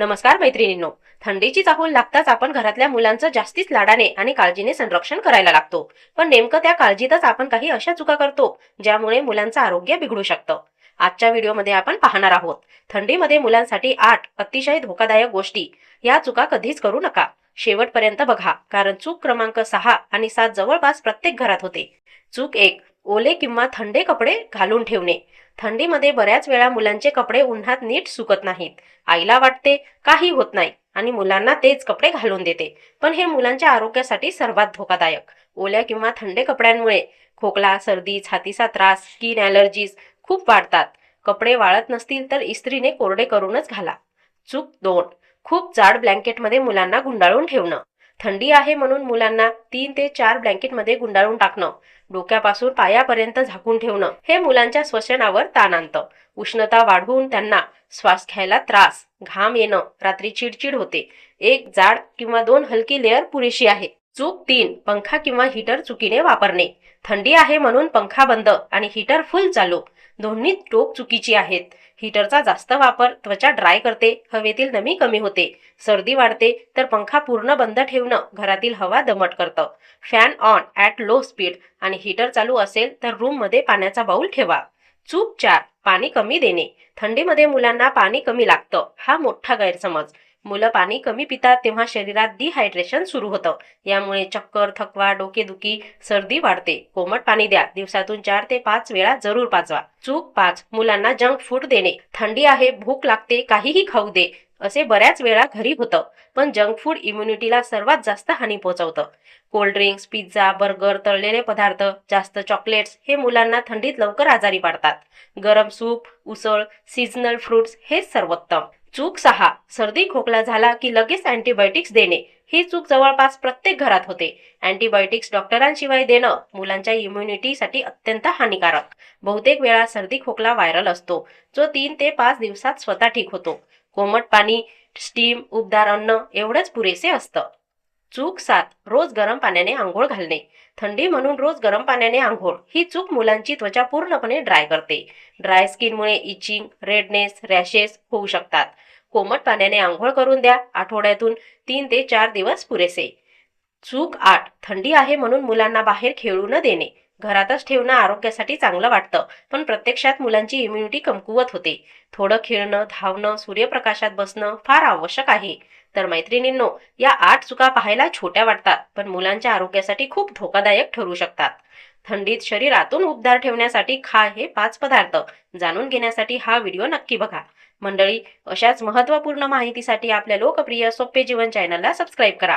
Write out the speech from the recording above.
नमस्कार मैत्रिणींनो. थंडीची चाहूल लागताच आपण घरातल्या मुलांचं जास्तीच लाडाने आणि काळजीने संरक्षण करायला लागतो. पण नेमकं त्या काळजीतच आपण काही अशा चुका करतो ज्यामुळे मुलांचं आरोग्य बिघडू शकतं. आजच्या व्हिडिओमध्ये आपण पाहणार आहोत. थंडीमध्ये मुलांसाठी आठ अतिशय धोकादायक गोष्टी. या चुका कधीच करू नका. शेवटपर्यंत बघा कारण चूक क्रमांक सहा आणि सात जवळपास प्रत्येक घरात होते. चूक एक ओले किंवा थंडे कपडे घालून ठेवणे. थंडीमध्ये बऱ्याच वेळा मुलांचे कपडे उन्हात नीट सुकत नाहीत. आईला वाटते काही होत नाही. आणि मुलांना तेच कपडे घालून देते. पण हे मुलांच्या आरोग्यासाठी सर्वात धोकादायक. ओल्या किंवा थंडे कपड्यांमुळे खोकला सर्दी छातीचा त्रास स्किन ॲलर्जीज खूप वाढतात. कपडे वाळत नसतील तर इस्त्रीने कोरडे करूनच घाला. चूक दोन. खूप जाड ब्लँकेटमध्ये मुलांना गुंडाळून ठेवणं. थंडी आहे म्हणून मुलांना तीन ते चार ब्लँकेटमध्ये गुंडाळून टाकणं डोक्यापासून पायापर्यंत झाकून ठेवणं हे मुलांच्या श्वसनावर ताण आणतं. उष्णता वाढवून त्यांना श्वास घ्यायला त्रास घाम येणं रात्री चिडचिड होते. एक जाड किंवा दोन हलकी लेअर पुरेशी आहे. चूक तीन पंखा किंवा हीटर चुकीने वापरणे. थंडी आहे म्हणून पंखा बंद आणि हीटर फुल चालू. दोन्ही टोक चुकीची आहेत. हीटरचा जास्त वापर त्वचा ड्राय करते हवेतील नमी कमी होते. सर्दी वाढते तर पंखा पूर्ण बंद ठेवणं घरातील हवा दमट करतं. Fan on at low speed आणि हीटर चालू असेल तर रूममध्ये पाण्याचा बाऊल ठेवा. चूक चार पाणी कमी देणे. थंडीमध्ये मुलांना पाणी कमी लागतं. हा मोठा गैरसमज. मुलं पाणी कमी पितात तेव्हा शरीरात डिहायड्रेशन सुरू होतं. यामुळे चक्कर थकवा डोकेदुखी सर्दी वाढते. कोमट पाणी द्या. दिवसातून चार ते पाच वेळा जरूर पाचवा चूक पाच. मुलांना जंक फूड देणे. थंडी आहे भूक लागते काहीही खाऊ दे. असे बऱ्याच वेळा घरी होतं. पण जंक फूड इम्युनिटीला सर्वात जास्त हानी पोहोचवतं. कोल्ड ड्रिंक्स पिझ्झा बर्गर तळलेले पदार्थ जास्त चॉकलेट्स हे मुलांना थंडीत लवकर आजारी पाडतात. गरम सूप उसळ सीझनल फ्रुट्स हेच सर्वोत्तम. चूक सहा. सर्दी खोकला झाला की लगेच अँटीबायोटिक्स देणे. ही चूक जवळपास प्रत्येक घरात होते. अँटीबायोटिक्स डॉक्टरांशिवाय देणं मुलांच्या इम्युनिटीसाठी अत्यंत हानिकारक. बहुतेक वेळा सर्दी खोकला व्हायरल असतो. जो तीन ते पाच दिवसात स्वतः ठीक होतो. कोमट पाणी स्टीम उबदार अन्न एवढंच पुरेसे असतं. चूक सात रोज गरम पाण्याने आंघोळ घालणे. थंडी म्हणून रोज गरम पाण्याने आंघोळ. ही चूक मुलांची त्वचा पूर्णपणे ड्राय करते. ड्राय स्किनमुळे इचिंग रेडनेस रॅशेस होऊ शकतात. कोमट पाण्याने आंघोळ करून द्या. आठवड्यातून तीन ते चार दिवस पुरेसे. चूक आठ थंडी आहे म्हणून मुलांना बाहेर खेळू न देणे. घरातच ठेवणं आरोग्यासाठी चांगलं वाटतं. पण प्रत्यक्षात मुलांची इम्युनिटी कमकुवत होते. थोडं खेळणं धावणं सूर्यप्रकाशात बसणं फार आवश्यक आहे. तर मैत्रिणींनो या आठ चुका पाहायला छोट्या वाटतात पण मुलांच्या आरोग्यासाठी खूप धोकादायक ठरू शकतात. थंडीत शरीरातून उबदार ठेवण्यासाठी खा हे पाच पदार्थ. जाणून घेण्यासाठी हा व्हिडिओ नक्की बघा. मंडळी अशाच महत्त्वपूर्ण माहितीसाठी आपल्या लोकप्रिय सोपे जीवन चॅनलला सबस्क्राईब करा.